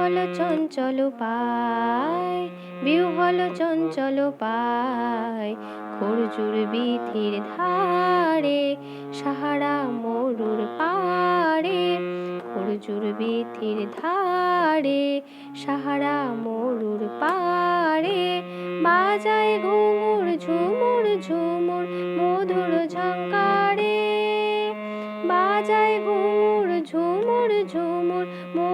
হলো চঞ্চল পায় বিউ হলো চঞ্চল পায় খরজুর বিথির ধারে, সাহারা মরুর পাড়ে। খরজুর বিথির ধারে, সাহারা মরুর পাড়ে। বাজায় ঘুঙুর ঝুমুর ঝুমুর মধুর ঝঙ্কারে। বাজায় ঘুঙুর ঝুমুর ঝুমুর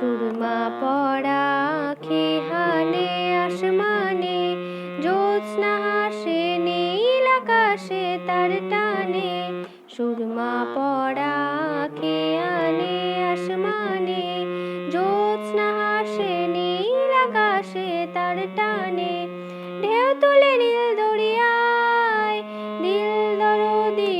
সুরমা পড়া আঁখি হানে আসমানে, জ্যোৎস্না হাসে, নীল আকাশে তার টানে। সুরমা পড়া আঁখি আনে আসমানে, জ্যোৎস্না হাসে, নীল আকাশে তার টানে। ঢেউ তুলে নীল দরিয়ায় দিল দরদি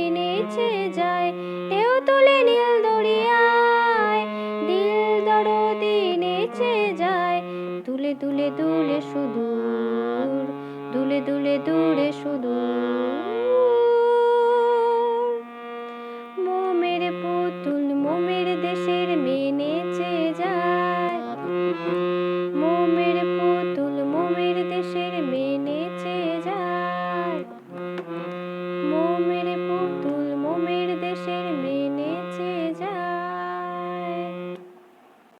দুলে দুলে সুদূর দুলে দুলে দূরে সুদূর।